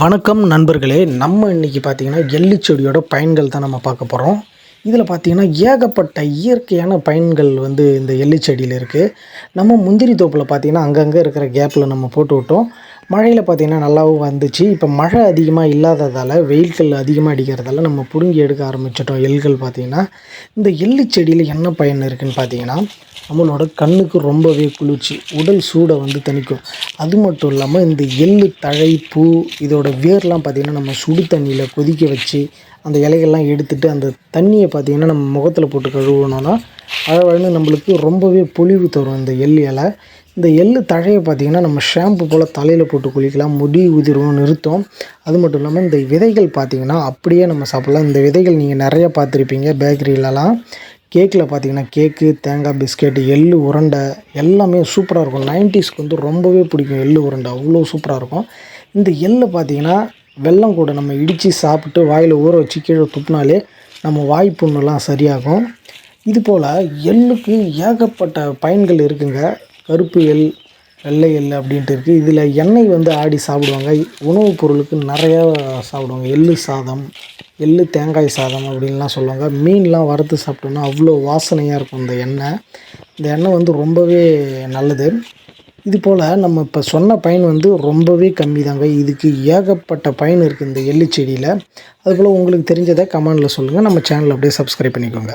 வணக்கம் நண்பர்களே நம்ம இன்றைக்கி பார்த்தீங்கன்னா எள்ளு செடியோட பயன்கள் தான் நம்ம பார்க்க போகிறோம் இதில் பார்த்தீங்கன்னா ஏகப்பட்ட இயற்கையான பயன்கள் வந்து இந்த எள்ளு செடியில் இருக்குது நம்ம முந்திரி தோப்பில் பார்த்தீங்கன்னா அங்கங்கே இருக்கிற கேப்பில் நம்ம போட்டு விட்டோம். மழையில் பார்த்தீங்கன்னா நல்லாவும் வந்துச்சு. இப்போ மழை அதிகமாக இல்லாததால் வெயில்கள் அதிகமாக அடிக்கிறதால நம்ம பிடுங்கி எடுக்க ஆரம்பிச்சிட்டோம் எள்கள் பார்த்திங்கன்னா இந்த எள்ளு செடியில் என்ன பயன் இருக்குதுன்னு பார்த்தீங்கன்னா நம்மளோட கண்ணுக்கு ரொம்பவே குளிர்ச்சி உடல் சூடை வந்து தணிக்கும். அது மட்டும் இல்லாமல் இந்த எள்ளு தழை பூ இதோட வேர்லாம் பார்த்திங்கன்னா நம்ம சுடு தண்ணியில் கொதிக்க வச்சு அந்த இலைகள்லாம் எடுத்துட்டு அந்த தண்ணியை பார்த்திங்கன்னா நம்ம முகத்தில் போட்டு கழுவுனோன்னா அழகழன்னு நம்மளுக்கு ரொம்பவே பொலிவு தரும் இந்த எள் இலை. இந்த எள்ளு தழையை பார்த்திங்கன்னா நம்ம ஷாம்பு போல் தலையில் போட்டு குளிக்கலாம் முடி உதிரும் நிறுத்தும். அது மட்டும் இல்லாமல் இந்த விதைகள் பார்த்திங்கன்னா அப்படியே நம்ம சாப்பிட்லாம். இந்த விதைகள் நீங்கள் நிறைய பார்த்துருப்பீங்க பேக்கரியிலலாம் கேக்கில் பார்த்தீங்கன்னா கேக்கு தேங்காய் பிஸ்கெட்டு எள்ளு உருண்டை எல்லாமே சூப்பராக இருக்கும். நைன்ட்டீஸ்க்கு வந்து ரொம்பவே பிடிக்கும் எள்ளு உருண்டை. அவ்வளோ சூப்பராக இருக்கும். இந்த எள்ளு பார்த்தீங்கன்னா வெல்லம் கூட நம்ம இடித்து சாப்பிட்டு வாயில் ஊற வச்சு கீழே துப்புனாலே நம்ம வாய் சரியாகும். இது போல் எள்ளுக்கு ஏகப்பட்ட பயன்கள் இருக்குங்க. கருப்பு எள் வெள்ளை எள் அப்படின்ட்டு இருக்குது இதில் எண்ணெய் வந்து ஆடி சாப்பிடுவாங்க. உணவுப் பொருளுக்கு நிறையா சாப்பிடுவாங்க. எள்ளு சாதம் எள்ளு தேங்காய் சாதம் அப்படின்லாம் சொல்லுவாங்க. மீன்லாம் வறுத்து சாப்பிட்டோன்னா அவ்வளோ வாசனையாக இருக்கும் இந்த எண்ணெய். இந்த எண்ணெய் வந்து ரொம்பவே நல்லது. இது போல் நம்ம இப்போ சொன்ன பயன் வந்து ரொம்பவே கம்மி தாங்க இதுக்கு ஏகப்பட்ட பயன் இருக்குது இந்த எள்ளு செடியில். அதுபோல் உங்களுக்கு தெரிஞ்சதை கமெண்டில் சொல்லுங்கள் நம்ம சேனல் அப்படியே சப்ஸ்கிரைப் பண்ணிக்கோங்க.